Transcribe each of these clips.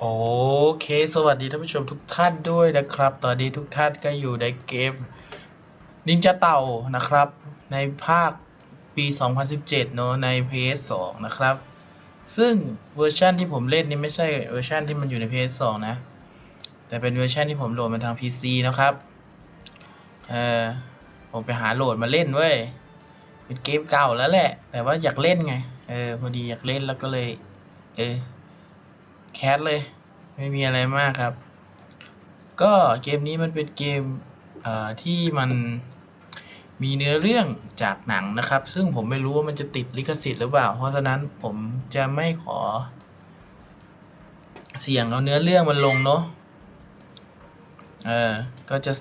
โอเค สวัสดีท่านผู้ชมทุกท่านด้วยนะครับ ตอนนี้ทุกท่านก็อยู่ในเกมนินจาเต่านะครับ ในภาคปี 2017 เนอะใน PS2 นะครับ ซึ่งเวอร์ชันที่ผมเล่นนี่ไม่ใช่เวอร์ชันที่มันอยู่ใน PS2 นะ แต่เป็นเวอร์ชันที่ผมโหลดมาทาง PC นะครับ เออผมไปหาโหลดมาเล่นเว้ย เป็นเกมเก่าแล้วแหละ แต่ว่าอยากเล่นไง เออพอดีอยากเล่นแล้วก็เลย เออ แคสเลย ไม่มีอะไรมากครับ ก็เกมนี้มันเป็นเกมเอ่อที่มันมีเนื้อเรื่องจากหนังนะครับ ซึ่งผมไม่รู้ว่ามันจะติดลิขสิทธิ์หรือเปล่า เพราะฉะนั้นผมจะไม่ขอ เสียงเอาเนื้อเรื่องมันลงเนาะเออก็จะ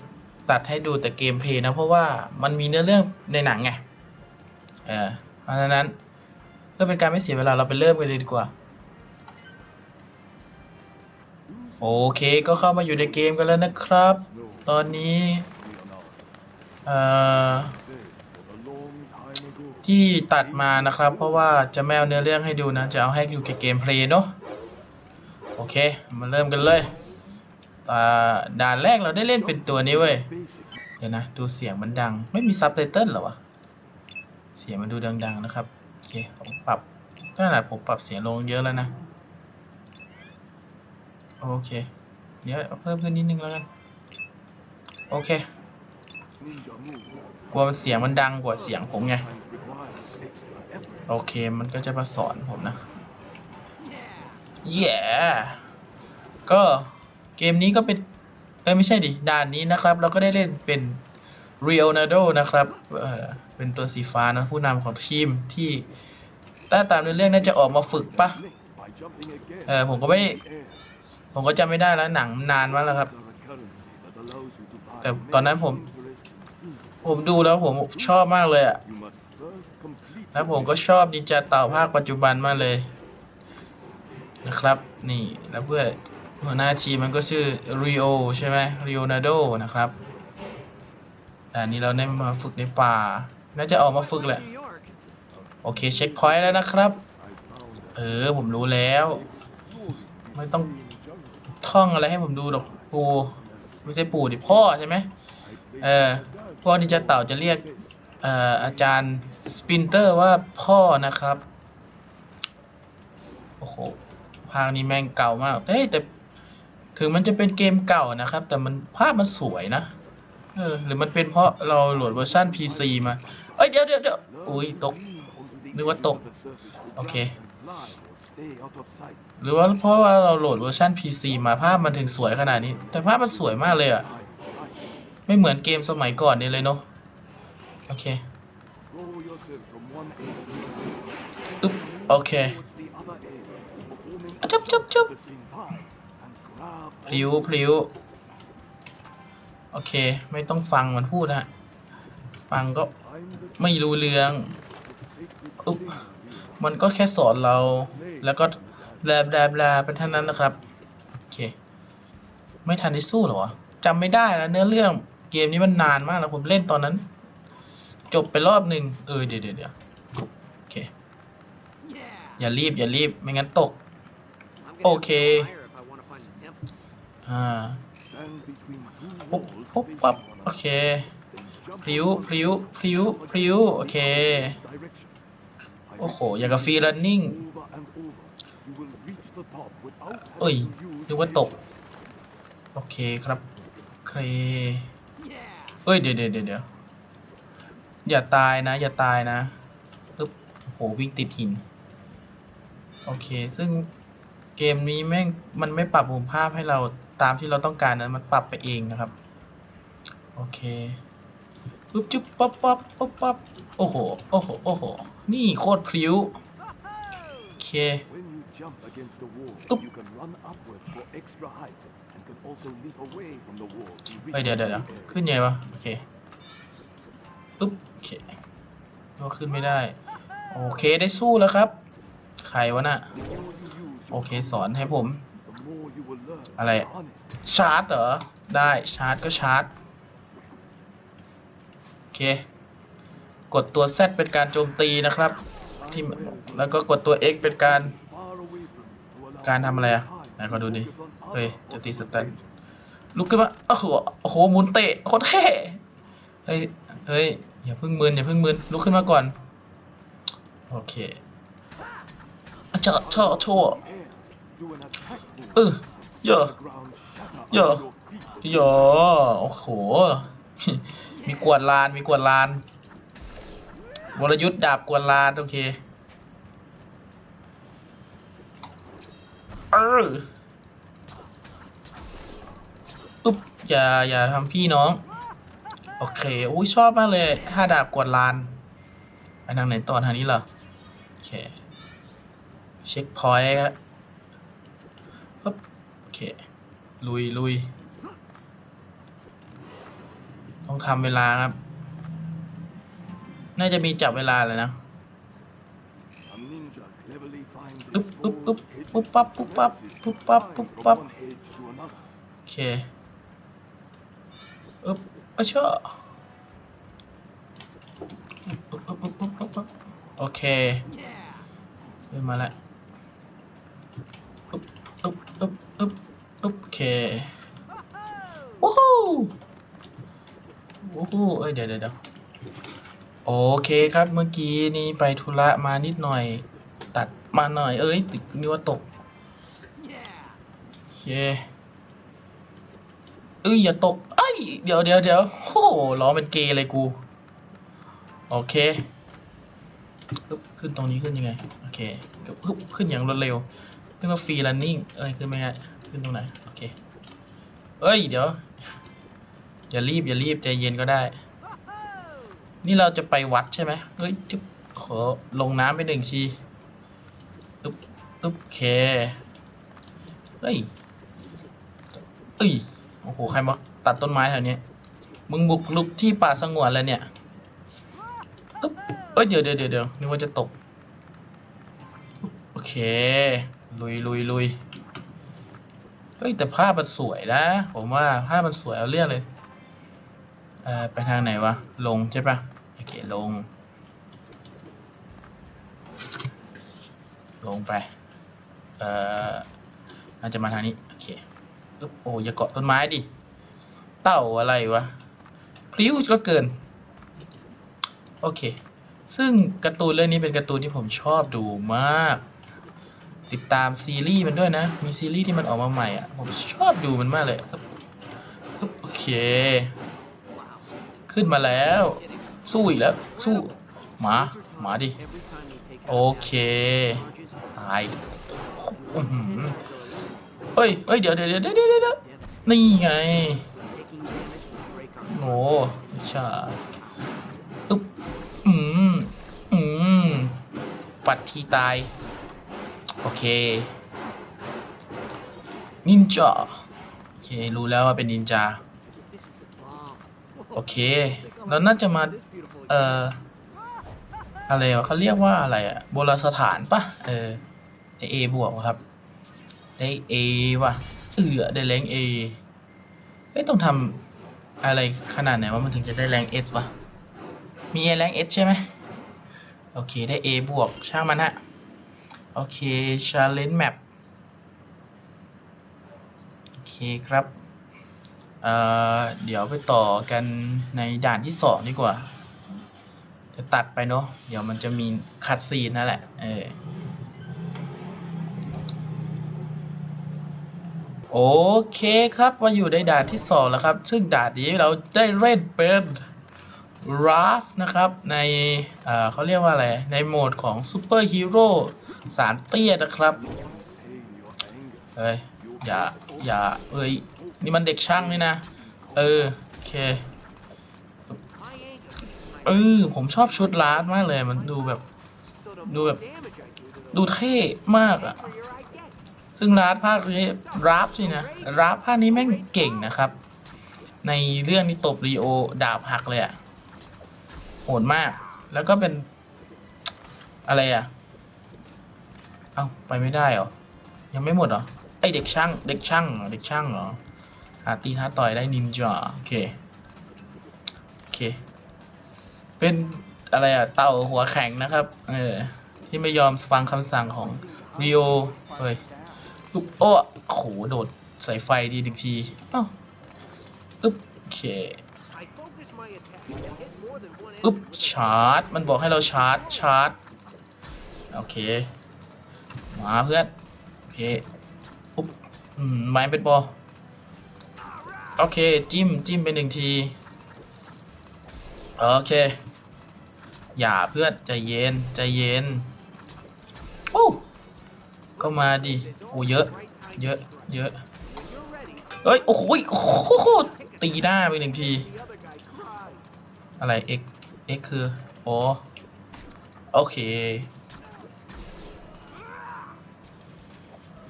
ตัดให้ดูแต่เกมเพลย์นะ เพราะว่ามันมีเนื้อเรื่องในหนังไง เออเพราะฉะนั้นเพื่อเป็นการไม่เสียเวลาเราไปเริ่มกันเลยดีกว่า โอเคก็เข้ามาอยู่ในเกมกันแล้วนะครับ ตอนนี้เอ่อที่ตัดมานะครับ เพราะว่าจะไม่เอาเนื้อเรื่องให้ดูนะ จะเอาให้ดูแค่เกมเพลย์เนาะโอเค มาเริ่มกันเลยอ่าด่านแรกเราได้เล่นเป็นตัวนี้เว้ย เดี๋ยวนะ ดูเสียงมันดัง ไม่มีซับไตเติลหรอวะ เสียงมันดูดัง ๆ นะครับ โอเค ผมปรับขนาดผมปรับเสียงลงเยอะแล้วนะ โอเค เดี๋ยวเอาเพิ่มขึ้นนิดนึงแล้วกัน โอเค กลัวเสียงมันดังกว่าเสียงผมไง โอเค มันก็จะมาสอนผมนะแย่ก็เกมนี้ก็เป็น เอ้ยไม่ใช่ดิ ด่านนี้นะครับ เราก็ได้เล่นเป็น r e o n a d o นะครับ เออ เป็นตัวสีฟ้านะผู้นำของทีมที่ถ้าตามในเรื่องน่าจะออกมาฝึกปะเออผมก็ไม่ได้ผมก็จำไม่ได้แล้วหนังนานมากแล้วครับ แต่ตอนนั้นผม ผมดูแล้วผมชอบมากเลยอะแล้วผมก็ชอบนินจาเต่าภาคปัจจุบันมากเลยนะครับ นี่แล้วเพื่อนหัวหน้าทีมมันก็ชื่อริโอใช่ไหมริโอนาโดนะครับแต่อันนี้เราได้มาฝึกในป่า น่าจะออกมาฝึกแหละ โอเคเช็คพอยต์แล้วนะครับ เออผมรู้แล้ว ไม่ต้องท่องอะไรให้ผมดูหรอกปูไม่ใช่ปู่ดิพ่อใช่ไหมเออพวกนินจาเต่าจะเรียกเอ่ออาจารย์สปินเตอร์ว่าพ่อนะครับ โอ้โหภาคนี้แม่งเก่ามากเฮ้ยแต่ถึงมันจะเป็นเกมเก่านะครับ แต่มันภาพมันสวยนะ เออหรือมันเป็นเพราะเราโหลดเวอร์ชัน PC มา เอ้ยเดี๋ยวเดี๋ยวเดี๋ยวอุ้ยตก นึกว่าตก โอเค หรือว่าเพราะว่าเราโหลดเวอร์ชัน PC มาภาพมันถึงสวยขนาดนี้ แต่ภาพมันสวยมากเลยอะไม่เหมือนเกมสมัยก่อนนี่เลยเนาะ โอเคอึ๊บโอเคจุ๊บจุ๊บจุ๊บพลิ้วพลิ้ว โอเค ไม่ต้องฟังมันพูดนะฟังก็ไม่รู้เรื่องอุ๊บมันก็แค่สอนเรา แล้วก็แบลาบลาบลเป็นเท่านั้นนะครับ โอเค ไม่ทันได้สู้หรอวะจำไม่ได้แล้วเนื้อเรื่องเกมนี้มันนานมากแล้วผมเล่นตอนนั้น จบไปรอบหนึ่งเออเดี๋ยวเดี๋ยวเดี๋ยวโอเค อย่ารีบอย่ารีบไม่งั้นตก Okay. Okay. อ่า ปุ๊บปุ๊บปั๊บโอเคพลิ้วพลิ้วพลิ้วพลิ้วโอเค โอ้โห อย่างกับฟรีรันนิ่งเอ้ยนึกว่าตก โอเคครับเครเอ้ยเดี๋ยวเดี๋ยวเดี๋ยวเดี๋ยวอย่าตายนะ อย่าตายนะปึ๊บโอ้โหวิ่งติดหิน โอเค ซึ่งเกมนี้แม่ง มันไม่ปรับมุมภาพให้เรา ตามที่เราต้องการนะมันปรับไปเองนะครับ โอเคปุ๊บจุ๊บป๊อปป๊อปป๊อปป๊อปโอ้โห โอ้โห โอ้โห นี่โคตรพลิ้ว โอเค When you jump against the wall, Oop. you can run upwards for extra height and can also leap away from the wall to เฮ้ย reach เดี๋ยวเดี๋ยว the เดี๋ยว air. ขึ้นไงวะ โอเคปุ๊บโอเคก็ขึ้นไม่ได้ โอเคได้สู้แล้วครับ ใครวะน่ะ The more you use โอ your เคสอนให้ผม อะไร ชาร์จเหรอ ได้ชาร์จก็ชาร์จ โอเค กดตัว Z เป็นการโจมตีนะครับ ที่แล้วก็กดตัว X เป็นการ การทำอะไรอะไหนขอดูดิเฮ้ยจะตีสแตนลุกขึ้นมาโอ้โหโอ้โหหมุนเตะโคตรเท่เฮ้ยเฮ้ยอย่าเพิ่งมึนอย่าเพิ่งมึนลุกขึ้นมาก่อน โอเคอะเจาะเจาะโชว์ เออ and เยอะ see the ground shatter เยอะ under your feet. โยโอ้โห มีกวดลาน มีกวดลาน วรยุทธ์ดาบกวดลาน โอเค เอออุ๊บอย่า อย่าทำพี่น้อง โอเค อุ้ยชอบมากเลยห้าดาบกวดลาน ไปทางไหนต่อทางนี้เหรอ โอเค เช็คพอยต์ครับ ปึ๊บโอเค ลุยลุยต้องทำเวลาครับ น่าจะมีจับเวลาเลยนะปึ๊บปึ๊บปึ๊บปุ๊บปั๊บปุ๊บปั๊บปุ๊บปั๊บปุ๊บปั๊บโอเคอึ๊บอะเชอะอึ๊บอึ๊บอึ๊บอึ๊บปุ๊บโอเคขึ้นมาแล้วอึ๊บอึ๊บอึ๊บอึ๊บอึ๊บโอ เควู้ฮู้วู้ฮู้เอ้ยเดี๋ยวเดี๋ยวเดี๋ยวโอเคครับเมื่อกี้นี้ไปธุระมานิดหน่อย ตัดมาหน่อยเอ้ยติดนึกว่าตกโอเคเอ้ยอย่าตกเอ้ยเดี๋ยวเดี๋ยวเดี๋ยวโอ้โหล้อเป็นเกย์เลยกู โอเคขึ้นตรงนี้ขึ้นยังไง โอเคขึ้นอย่างรวดเร็วขึ้นมาฟรีรันนิ่งเอ้ยขึ้นไม่ได้ ขึ้นตรงไหน โอเค เอ้ย เดี๋ยว อย่ารีบ อย่ารีบ ใจเย็นก็ได้ นี่เราจะไปวัดใช่ไหมเฮ้ยจุ๊บขอลงน้ำไปหนึ่งทีปึ๊บปึ๊บโอเค เฮ้ยเอ้ย โอ้โห ใครมาตัดต้นไม้แถวนี้ มึงบุกลุกที่ป่าสงวนแล้วเนี่ยตึ๊บเอ้ยเดี๋ยวเดี๋ยวเดี๋ยวเดี๋ยวนึกว่าจะตก โอเค ลุยลุยลุย ฮ้ยแต่ภาพมันสวยนะ ผมว่าภาพมันสวยเอาเรื่องเลยเอ่อไปทางไหนวะ ลงใช่ปะโอเคลง ลงไป เอ่อน่าจะมาทางนี้โอเคอึ๊บโอ้อย่าเกาะต้นไม้ดิ เต่าอะไรวะพลิ้วก็เกิน โอเค ซึ่งการ์ตูนเรื่องนี้เป็นการ์ตูนที่ผมชอบดูมาก ติดตามซีรีส์มันด้วยนะ มีซีรีส์ที่มันออกมาใหม่อะ ผมชอบดูมันมากเลยครับอึ๊บโอเค ขึ้นมาแล้ว สู้อีกแล้ว สู้หมาหมาดิ โอเค ตายอื้อหือเฮ้ยเฮ้ยเดี๋ยวเดี๋ยวเดี๋ยวเดี๋ยวเดี๋ยวเดี๋ยวนี่ไงโอ้ชาอึ๊บอืมอืมปัดทีตาย โอเค นินจา โอเค รู้แล้วว่าเป็นนินจา โอเคเราน่าจะมา เอ่อ อะไรวะเขาเรียกว่าอะไรอะโบราณสถานปะเออ ได้เอบวกครับ ได้เอว่ะ เอือได้แรงเอเอ้ยต้องทำอะไรขนาดไหนว่ามันถึงจะได้แรงเอสวะ มีแรงเอสใช่ไหมโอเค ได้ A บวก ช่างมันฮะ โอเค challenge map โอเคครับเอ่อเดี๋ยวไปต่อกันในด่านที่สองดีกว่า จะตัดไปเนาะเดี๋ยวมันจะมีคัดซีนนั่นแหละ เออโอเคครับมาอยู่ในด่านที่สองแล้วครับ ซึ่งด่านนี้เราได้เล่นเป็น ราฟนะครับ ในเเขาเรียกว่าอะไร ในโหมดของซูเปอร์ฮีโร่สารเตี้ยนะครับเฮ้ยอย่า อย่าเอ้ย นี่มันเด็กช่างนี่นะ เออ โอเค เออ ผมชอบชุดลาร์ดมากเลย มันดูแบบ ดูแบบ ดูเท่มากอะซึ่งร้านภาคนี้ราฟสินะราฟภาคนี้แม่งเก่งนะครับ ในเรื่องนี้ตบรีโอ ดาบหักเลยอะ โหดมาก แล้วก็เป็น อะไรอะเอ้าไปไม่ได้เหรอ ยังไม่หมดเหรอ ไอเด็กช่าง เด็กช่างเหรอ เด็กช่างเหรอหาตีท้าต่อยได้นินจาโอเค โอเค เป็นอะไรอะเต่าหัวแข็งนะครับ เออ ที่ไม่ยอมฟังคำสั่งของริโอเฮ้ยอุ๊บโอ้โห โดดใส่ไฟดีหนึ่งทีอ้าวอึ๊บโอเค I focus my attack and hit more than one อึ๊บชาร์จ มันบอกให้เราชาร์จ ชาร์จ โอเค มาเพื่อน โอเคอุ๊บอืมไม้เป็นบอลโอเค จิ้ม จิ้มไปหนึ่งที โอเค อย่าเพื่อน ใจเย็น ใจเย็น โอ้ก็มาดิ โอ้เยอะ เยอะ เยอะเอ้ย โอ้โหยโอ้โหตีหน้าไปหนึ่งที อะไร x x คืออ๋อโอเค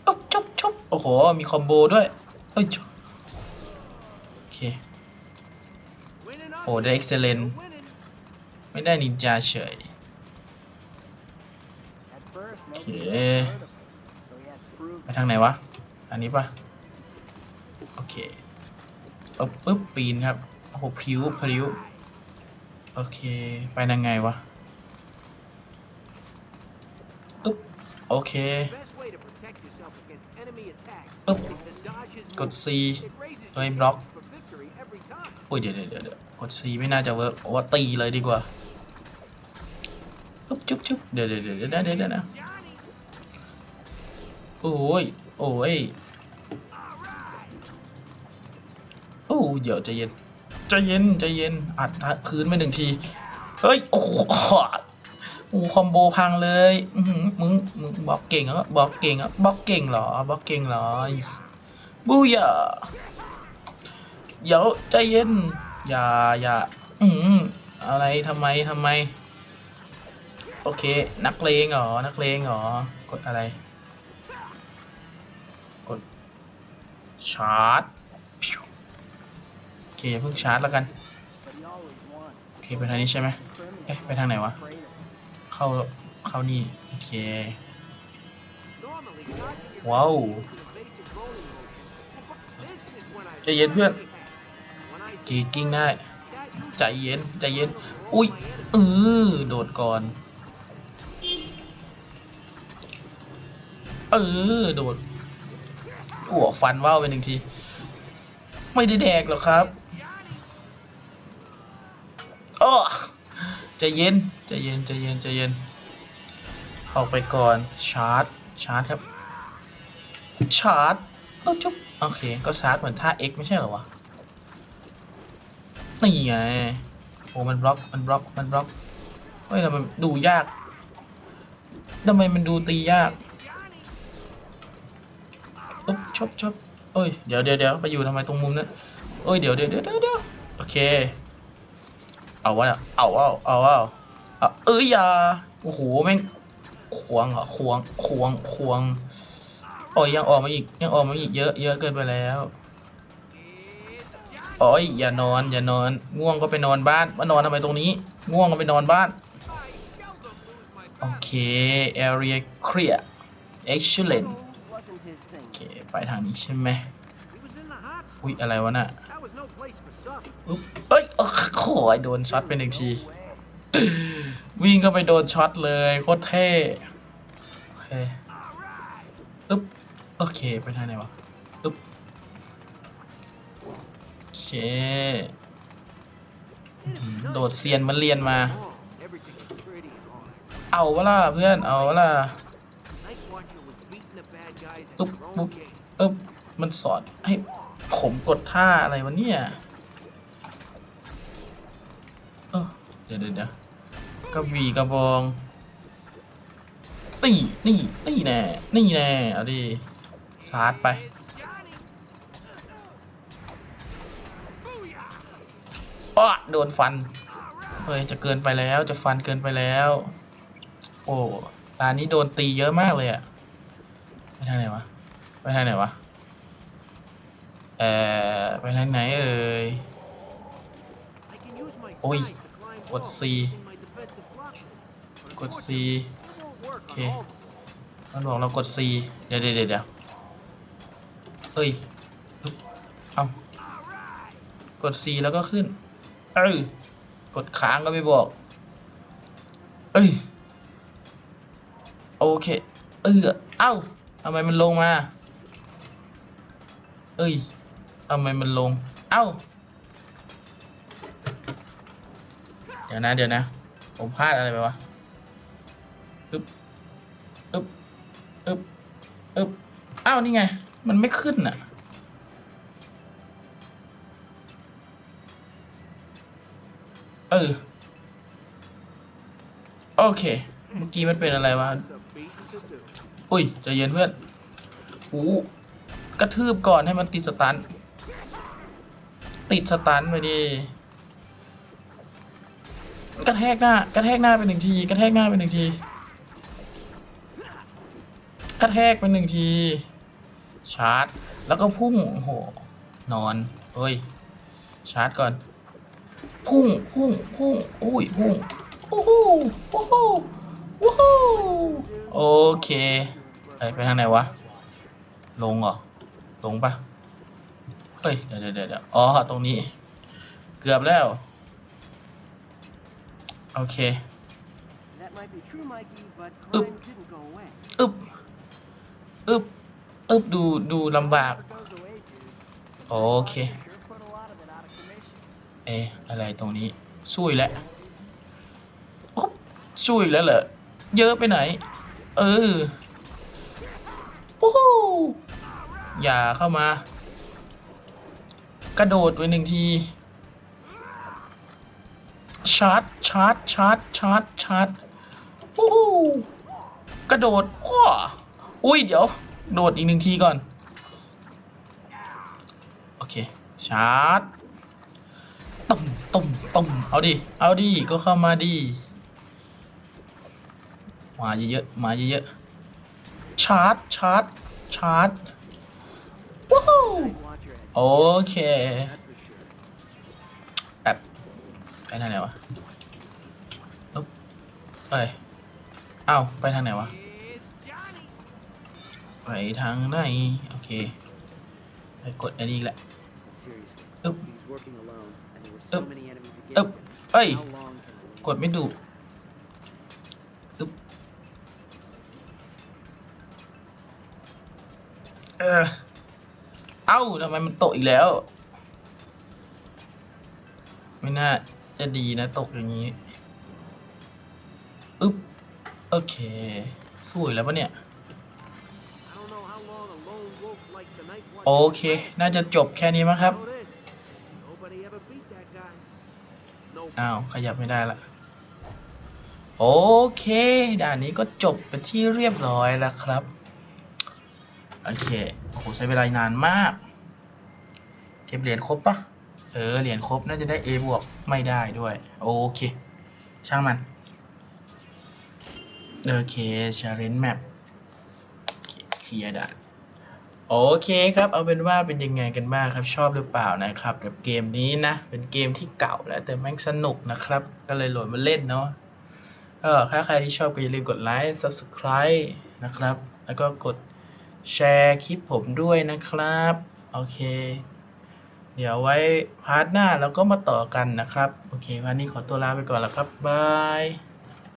ชุบชุบชุบโอ้โห มีคอมโบด้วยเอ้ยโอเค Winning Oh, up, the excellent. you're winning. ไม่ได้นินจาเฉย At first, Okay. nobody had heard of him, so he had to prove ไปทางไหนวะ อันนี้ปะโอเคปึ๊บปึ๊บปีนครับโอ้โหพริ้วพริ้ว โอเค ไปยังไงวะอึ๊บโอเคอึ๊บกด C เฮ้ยบล็อกอุ้ยเดี๋ยวเดี๋ยวเดี๋ยวกด C ไม่น่าจะเวิร์กว่าตีเลยดีกว่าอึ๊บจุ๊บจุ๊บเดี๋ยวเดี๋ยวเดี๋ยวเดี๋ยวเดี๋ยวนะโอ้ยโอ้ยโอ้ยเดี๋ยวจะเย็น ใจเย็นใจเย็นอัดคืนไปหนึ่งทีเฮ้ยโอ้โหโอ้คอมโบพังเลยมึงมึงบล็อกเก่งเหรอะบล็อกเก่งอะบล็อกเก่งเหรอบล็อกเก่งเหรอบูยาเดี๋ยวใจเย็นอย่าอย่าอืมอะไรทำไมทำไม โอเค นักเลงเหรอนักเลงเหรอกดอะไร กดชาร์จ เคเพิ่งชาร์จแล้วกัน โอเคไปทางนี้ใช่ไหมเอ๊ะไปทางไหนวะ เข้าเข้านี่ โอเค ว้าวใจเย็นเพื่อนกีกิ้งได้ ใจเย็น ใจเย็น อุ้ยเออโดดก่อน เออโดดหัวฟันว่าวไปหนึ่งที ไม่ได้แดกหรอกครับ อ้อใจเย็นใจเย็นใจเย็นใจเย็นออกไปก่อนชาร์จชาร์จครับชาร์จเออจุ๊บโอเคก็ชาร์จเหมือนท่า X ไม่ใช่เหรอวะนี่ไงโอ้มันบล็อกมันบล็อกมันบล็อกเฮ้ยทำไมดูยากทำไมมันดูตียากอุ๊บชบชบเอ้ยเดี๋ยวเดี๋ยวเดี๋ยวไปอยู่ทำไมตรงมุมนั้นเอ้ยเดี๋ยวเดี๋ยวเดี๋ยวเดี๋ยวโอเค เอาวะเนี่ยเอาเอาเอาเอาเอาเอ้ยยาโอ้โหแม่งควงเหรอควงควงควงโอ้ยยังออกมาอีกยังออกมาอีกเยอะเยอะเกินไปแล้วโอ้ยอย่านอนอย่านอนง่วงก็ไปนอนบ้านมานอนทำไมตรงนี้ ง่วงก็ไปนอนบ้านโอเค area clear excellent Wasn't his thing. โอเคไปทางนี้ใช่ไหมอุ๊ยอะไรวะน่ะ เอ้ยโอ้โหโดนช็อตไปหนึ่งที วิ่งก็ไปโดนช็อตเลยโคตรเท่โอเคอึ๊บโอเคไปทางไหนวะอึ๊บโอเคโดดเซียนมันเรียนมา เอาวะล่ะเพื่อนเอาวะล่ะ Night Watcher was beating the bad guys in Oop, their own oop. game. เออมันสอนให้ผมกดท่าอะไรวะเนี่ย เดี๋ยวเดี๋ยวกระบี่กระบองนี่นี่นี่แน่นี่แน่เอาดิชาร์จไปอ้อโดนฟันเฮ้ยจะเกินไปแล้วจะฟันเกินไปแล้ว โอ้ร้านนี้โดนตีเยอะมากเลยอะไปทางไหนวะไปทางไหนวะเอ่อไปทางไหนเอ่ย I can use กด C กด C unfortunately, it won't work on Okay. all of them. มันบอกเรากด C เดี๋ยวเดี๋ยวเดี๋ยวเดี๋ยวเอ้ยเอากด C แล้วก็ขึ้น เออกดค้างก็ไม่บอก เอ้ย โอเค เออเอ้าทำไมมันลงมา เอ้ยทำไมมันลง เอ้า ดี๋ยวนะ เดี๋ยวนะ ผมพลาดอะไรไปวะอึบอึบอึบอึบอ้าว นี่ไง มันไม่ขึ้นอะ เออ โอเค เมื่อกี้มันเป็นอะไรวะ อุ้ยใจเย็นเพื่อนหูกระทืบก่อนให้มันติดสตัน ติดสตันไปดิ กระแทกหน้ากระแทกหน้าไปหนึ่งทีกระแทกหน้าไปหนึ่งทีกระแทกไปหนึ่งที ชาร์จ แล้วก็พุ่งโอ้โหนอนเฮ้ย ชาร์จก่อน พุ่งพุ่งพุ่งอุ้ยพุ่งโอ้โหโอ้โหโอ้โหโอเคไปทางไหนวะ ลงเหรอ ลงปะเฮ้ย เดี๋ยวเดี๋ยวเดี๋ยวอ๋อ ตรงนี้ เกือบแล้ว โอเค That might be true, Mikey, but Oop. crime didn't go away. อึบอึบอึบดูดูลำบาก Never goes away, dude. โอเค Sure put a lot of it out of commission. เอะอะไรตรงนี้ช่วยแล้วอุ๊บช่วยแล้วเหรอ เยอะไปไหน เออโอ้โหอย่าเข้ามา กระโดดไปหนึ่งที ชาร์จชาร์จชาร์จชาร์จชาร์จโอ้โหกระโดดอ้ออุ้ยเดี๋ยวโดดอีกหนึ่งทีก่อน โอเค ชาร์จตุ่มตุ่มตุ่มเอาดิ เอาดิ ก็เข้ามาดิ มาเยอะๆมาเยอะๆชาร์จชาร์จชาร์จว้าวโอเค ไปทางไหนวะอุ๊บไปเอ้าไปทางไหนวะ It's Johnny. ไปทางไหน โอเค ไปกดอันนี้อีกแหละ Seriously. Oop. He's working alone, and there were so Oop. many enemies against Oop. him. Hey. How long can we กดไม่ดูอึ๊บเออเอ้าทำไมมันตกอีกแล้ว ไม่น่า จะดีนะตกอย่างนี้อึ๊บโอเคสวยแล้วปะเนี่ย โอเค น่าจะจบแค่นี้มั้งครับ อ้าว ขยับไม่ได้ละ โอเค ด่านนี้ก็จบเป็นที่เรียบร้อยแล้วครับ โอเค โอ้โห ใช้เวลานานมาก เก็บเหรียญครบปะ เออเหรียญครบน่าจะได้ A บวกไม่ได้ด้วย โอเค ช่างมัน โอเค challenge map เคลียร์ด่านโอเคครับ เอาเป็นว่าเป็นยังไงกันบ้างครับชอบหรือเปล่านะครับกับเกมนี้นะ เป็นเกมที่เก่าแล้วแต่แม่งสนุกนะครับ ก็เลยโหลดมาเล่นเนาะก็ถ้าใครที่ชอบก็อย่าลืมกดไลค์ subscribe นะครับ แล้วก็กดแชร์คลิปผมด้วยนะครับ โอเค เดี๋ยวไว้พาร์ทหน้าเราก็มาต่อกันนะครับ โอเค วันนี้ขอตัวลาไปก่อนแล้วครับ บาย